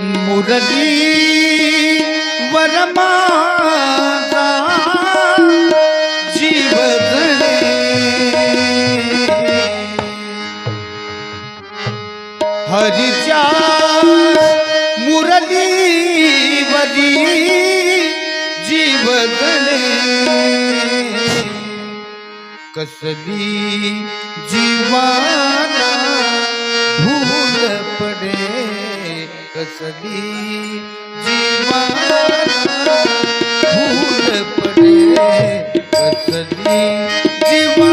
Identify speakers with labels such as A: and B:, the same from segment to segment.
A: मुरली वरमा हरिच्या मुरली वरी जीवदले. कसली जीवा सदी जीवाना भूल पडे कसली
B: जीवा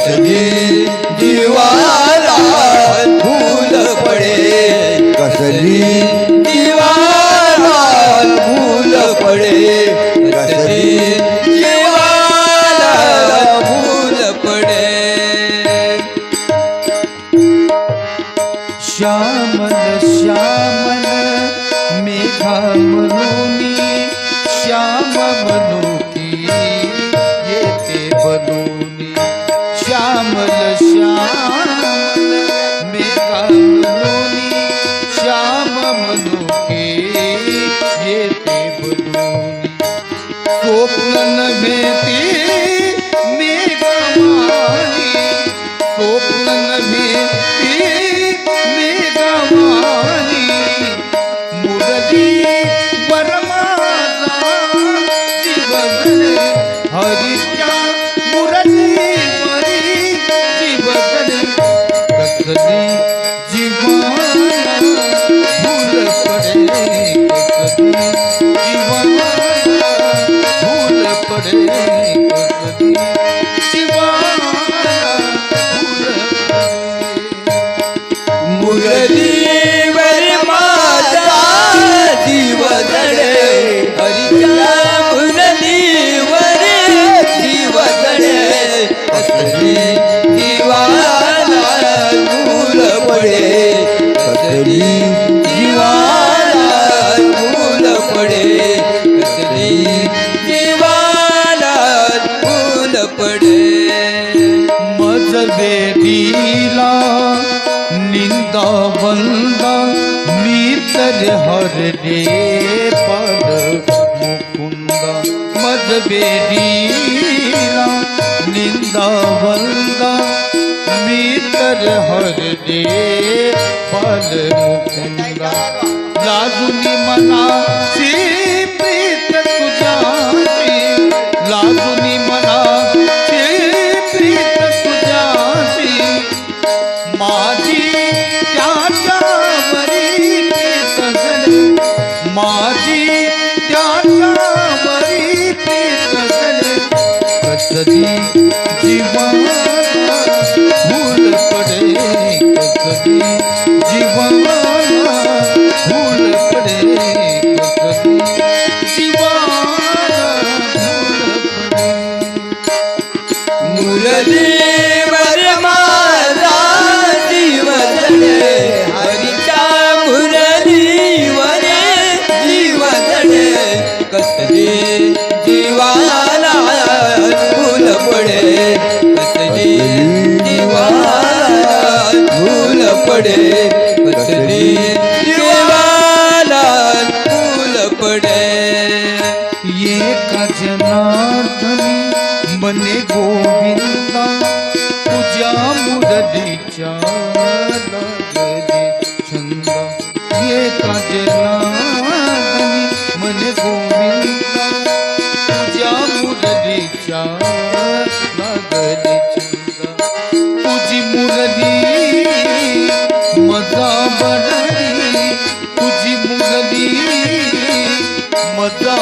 B: कसली दिवाला फूल पडे? कसली दिवाला फूल पडे? कसली
A: दिवाला भूल पडे? श्यामन श्यामन मेघा म्हणून छोड़ ਦਾ ਬੰਦਾ ਮੀਤਰ ਹਰ ਦੇ ਪਰ ਮੁਕੁੰਦਾ ਮਦ ਬੇਦੀਲਾ ਨਿੰਦਾ ਬੰਦਾ ਮੀਤਰ ਹਰ ਦੇ ਪਦ ਮੁਕੁੰਦਾ। ਲਾਜ਼ੁਨੀ ਮਨਾ पडे
B: बसने देवाला फुल पडे.
A: एका जनार्दन बने गोविंदा तुझ्या मुरलीच्या लागले छंद. एका जनार्दन मजा